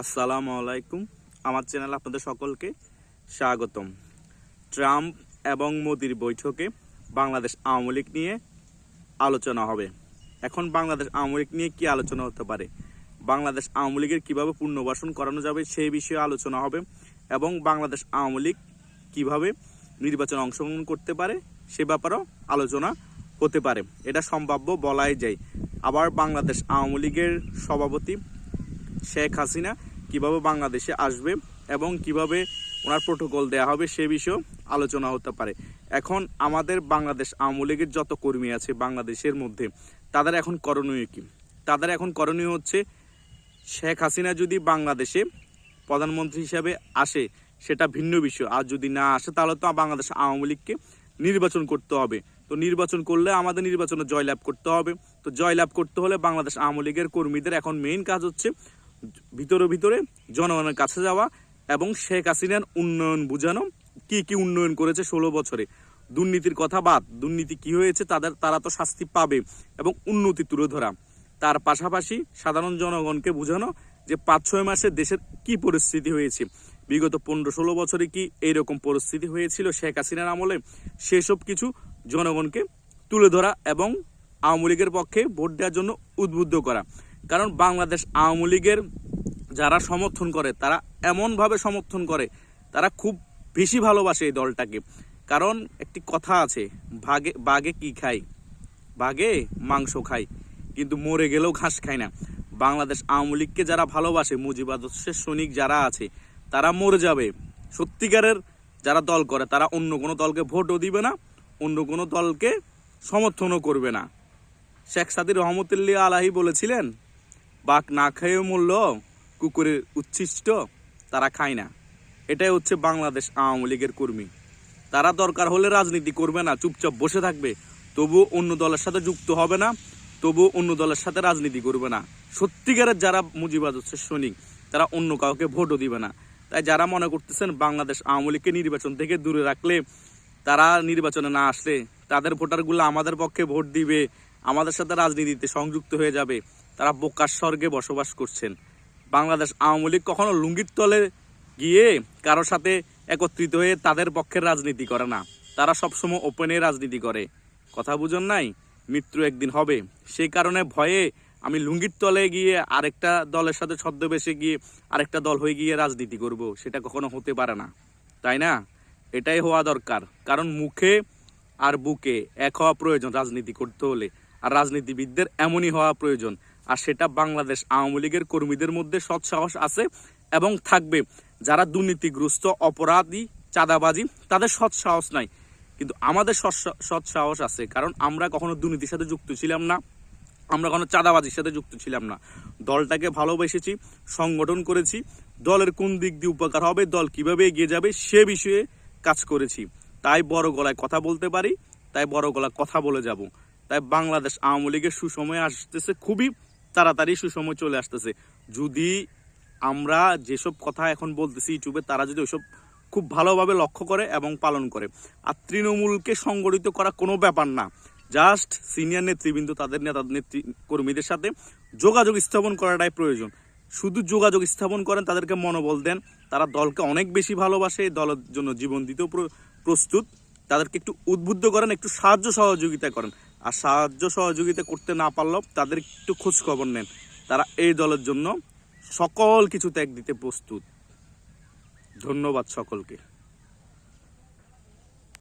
আসসালামু আলাইকুম। আমার চ্যানেল আপনাদের সকলকে স্বাগতম। ট্রাম্প এবং মোদির বৈঠকে বাংলাদেশ আওয়ামী লীগ নিয়ে আলোচনা হবে। এখন বাংলাদেশ আওয়ামী লীগ নিয়ে কি আলোচনা হতে পারে? বাংলাদেশ আওয়ামী লীগের কীভাবে পুনর্বাসন করানো যাবে সেই বিষয়ে আলোচনা হবে এবং বাংলাদেশ আওয়ামী লীগ কীভাবে নির্বাচনে অংশগ্রহণ করতে পারে সে ব্যাপারেও আলোচনা হতে পারে। এটা সম্ভাব্য বলাই যায়। আবার বাংলাদেশ আওয়ামী লীগের সভাপতি শেখ হাসিনা কীভাবে বাংলাদেশে আসবে এবং কীভাবে ওনার প্রোটোকল দেওয়া হবে সে বিষয়েও আলোচনা হতে পারে। এখন আমাদের বাংলাদেশ আওয়ামী লীগের যত কর্মী আছে বাংলাদেশের মধ্যে, তাদের এখন করণীয় কি? তাদের এখন করণীয় হচ্ছে শেখ হাসিনা যদি বাংলাদেশে প্রধানমন্ত্রী হিসাবে আসে, সেটা ভিন্ন বিষয়। আর যদি না আসে, তাহলে তো বাংলাদেশ আওয়ামী লীগকে নির্বাচন করতে হবে। তো নির্বাচন করলে আমাদের নির্বাচনে জয়লাভ করতে হবে। তো জয়লাভ করতে হলে বাংলাদেশ আওয়ামী লীগের কর্মীদের এখন মেইন কাজ হচ্ছে ভিতরে ভিতরে জনগণের কাছে যাওয়া এবং শেখ হাসিনার উন্নয়ন বোঝানো, কি কি উন্নয়ন করেছে ষোলো বছরে। দুর্নীতির কথা বাদ, দুর্নীতি কি হয়েছে তাদের, তারা তো শাস্তি পাবে এবং উন্নতি তুলে ধরা। তার পাশাপাশি সাধারণ জনগণকে বোঝানো যে পাঁচ, ছয় মাসে দেশের কি পরিস্থিতি হয়েছে। বিগত পনেরো, ষোলো বছরে কি এইরকম পরিস্থিতি হয়েছিল শেখ হাসিনার আমলে? সেসব কিছু জনগণকে তুলে ধরা এবং আওয়ামী লীগের পক্ষে ভোট দেওয়ার জন্য উদ্বুদ্ধ করা। কারণ বাংলাদেশ আওয়ামী লীগের যারা সমর্থন করে, তারা এমনভাবে সমর্থন করে, তারা খুব বেশি ভালোবাসে এই দলটাকে। কারণ একটি কথা আছে, ভাগে বাঘে কি খায় বাঘে মাংস খায় কিন্তু মরে গেলেও ঘাস খায় না। বাংলাদেশ আওয়ামী লীগকে যারা ভালোবাসে মুজিবাদর্শের সৈনিক যারা আছে, তারা মরে যাবে। সত্যিকারের যারা দল করে, তারা অন্য কোনো দলকে ভোটও দিবে না, অন্য কোনো দলকে সমর্থনও করবে না। শেখ সাদি রহমতুল্লাহ আলাহি বলেছিলেন বাঘ না খেয়ে মূল্য, কুকুরের উচ্ছিষ্ট, তারা খায় না। এটাই হচ্ছে বাংলাদেশ আওয়ামী লীগের কর্মী। তারা দরকার হলে রাজনীতি করবে না, চুপচাপ বসে থাকবে। তবু অন্য দলের সাথে যুক্ত হবে না তবু অন্য দলের সাথে রাজনীতি করবে না। সত্যিকারের যারা মুজিবাদ হচ্ছে সৈনিক, তারা অন্য কাউকে ভোটও দিবে না। তাই যারা মনে করতেছেন বাংলাদেশ আওয়ামী লীগকে নির্বাচন থেকে দূরে রাখলে, তারা নির্বাচনে না আসলে, তাদের ভোটারগুলো আমাদের পক্ষে ভোট দিবে, আমাদের সাথে রাজনীতিতে সংযুক্ত হয়ে যাবে। তারা বোকার স্বর্গে বসবাস করছেন। বাংলাদেশ আওয়ামী লীগ কখনো লুঙ্গির তলে গিয়ে কারোর সাথে একত্রিত হয়ে তাদের পক্ষের রাজনীতি করে না। তারা সবসময় ওপেনে রাজনীতি করে। কথা বুঝুন নাই? মৃত্যু একদিন হবে। সেই কারণে ভয়ে আমি লুঙ্গির তলে গিয়ে আরেকটা দলের সাথে ছদ্মবেশে গিয়ে আরেকটা দল হয়ে গিয়ে রাজনীতি করব, সেটা কখনো হতে পারে না। তাই না? এটাই হওয়া দরকার। কারণ মুখে আর বুকে এক হওয়া প্রয়োজন রাজনীতি করতে হলে। আর রাজনীতিবিদদের এমনই হওয়া প্রয়োজন আর সেটা বাংলাদেশ আওয়ামী লীগের কর্মীদের মধ্যে সৎসাহস আছে এবং থাকবে। যারা দুর্নীতিগ্রস্ত, অপরাধী, চাঁদাবাজি, তাদের সৎসাহস নাই। কিন্তু আমাদের সৎসা- সৎসাহস আছে, কারণ আমরা কখনো দুর্নীতির সাথে যুক্ত ছিলাম না। আমরা কোনো চাঁদাবাজির সাথে যুক্ত ছিলাম না। দলটাকে ভালোবেসেছি, সংগঠন করেছি। দলের কোন দিক দিয়ে উপকার হবে, দল কীভাবে এগিয়ে যাবে, সে বিষয়ে কাজ করেছি। তাই বড় গলায় কথা বলতে পারি, তাই বড় গলায় কথা বলে যাব। তাই বাংলাদেশ আওয়ামী লীগের সুসময় আসতেছে খুবই তাড়াতাড়ি সুসময় চলে আসতেছে। যদি আমরা যেসব কথা এখন বলতেছি ইউটিউবে, তারা যদি ওইসব খুব ভালোভাবে লক্ষ্য করে এবং পালন করে। আর তৃণমূলকে সংগঠিত করা কোনো ব্যাপার না। জাস্ট সিনিয়র নেতৃবৃন্দ, তাদের নেতা, নেত্রী, কর্মীদের সাথে যোগাযোগ স্থাপন করাটাই প্রয়োজন। শুধু যোগাযোগ স্থাপন করেন, তাদেরকে মনোবল দেন। তারা দলকে অনেক বেশি ভালোবাসে দলের জন্য জীবন দিতেও প্র- প্রস্তুত। তাদেরকে একটু উদ্বুদ্ধ করেন, একটু সাহায্য সহযোগিতা করেন। আর সাহায্য সহযোগিতা করতে না পারলেও তাদের একটু খোঁজ খবর নেন। তারা এই দলের জন্য সকল কিছু ত্যাগ দিতে প্রস্তুত। ধন্যবাদ সকলকে।